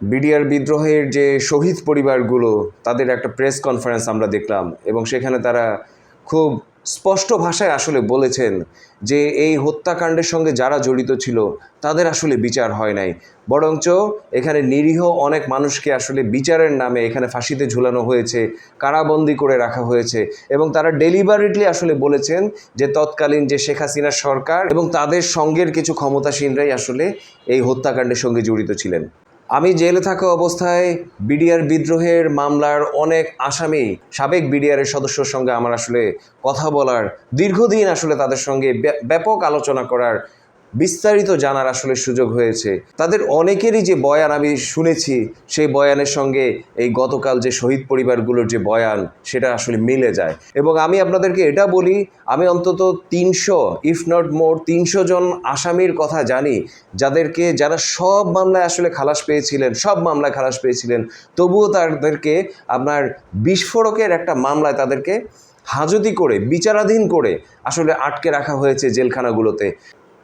BDR বিদ্রোহের যে শহীদ পরিবারগুলো, তাদের একটা প্রেস কনফারেন্স আমরা দেখলাম এবং সেখানে তারা খুব স্পষ্ট ভাষায় আসলে বলেছেন যে এই হত্যাকাণ্ডের সঙ্গে যারা জড়িত ছিল, তাদের আসলে বিচার হয় নাই। বরঞ্চ এখানে নিরীহ অনেক মানুষকে আসলে বিচারের নামে এখানে ফাঁসিতে ঝুলানো হয়েছে, কারাবন্দি করে রাখা হয়েছে এবং তারা ডেলিভারেটলি আসলে বলেছেন যে তৎকালীন যে শেখ হাসিনার সরকার এবং তাদের সঙ্গের কিছু ক্ষমতাসীনরাই আসলে এই হত্যাকাণ্ডের সঙ্গে জড়িত ছিলেন। আমি জেলে থাকা অবস্থায় বিডিআর বিদ্রোহের মামলার অনেক আসামি সাবেক বিডিআরের সদস্যর সঙ্গে আমার আসলে কথা বলার দীর্ঘদিন আসলে তাদের সঙ্গে ব্য- ব্যাপক আলোচনা করার বিস্তারিত জানার আসলে সুযোগ হয়েছে। তাদের অনেকেরই যে বয়ান আমি শুনেছি, সেই বয়ানের সঙ্গে এই গতকাল যে শহীদ পরিবারগুলোর যে বয়ান, সেটা আসলে মিলে যায়। এবং আমি আপনাদেরকে এটা বলি, আমি অন্তত তিনশো ইফ নট মোর তিনশো জন আসামির কথা জানি। যাদেরকে, যারা সব মামলায় আসলে খালাস পেয়েছিলেন, সব মামলায় খালাস পেয়েছিলেন, তবুও তাদেরকে আপনার বিস্ফোরকের একটা মামলায় তাদেরকে হাজতি করে, বিচারাধীন করে আসলে আটকে রাখা হয়েছে জেলখানাগুলোতে।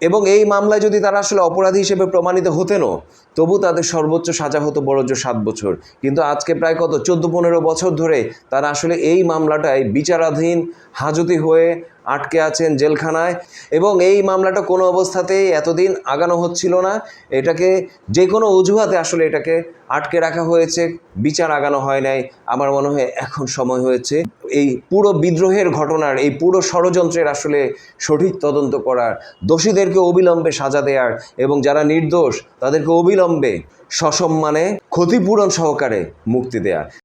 এবং এই মামলায় যদি তারা আসলে অপরাধী হিসেবে প্রমাণিত হতেনও, তবু তাদের সর্বোচ্চ সাজা হতো বড়জ সাত বছর। কিন্তু আজকে প্রায় কত? চোদ্দ পনেরো বছর ধরে তারা আসলে এই মামলাটায় বিচারাধীন হাজতি হয়ে আটকে আছেন জেলখানায় এবং এই মামলাটা কোনো অবস্থাতেই এতদিন আগানো হচ্ছিল না। এটাকে যে কোনো অজুহাতে আসলে এটাকে আটকে রাখা হয়েছে। বিচার আগানো হয় নাই। আমার মনে হয় এখন সময় হয়েছে এই পুরো বিদ্রোহের ঘটনার, এই পুরো ষড়যন্ত্রের আসলে সঠিক তদন্ত করার। দোষীদেরকে অবিলম্বে সাজা দেওয়ার এবং যারা নির্দোষ তাদেরকে অবিলম্বে সসম্মানে ক্ষতিপূরণ সহকারে মুক্তি দেয়া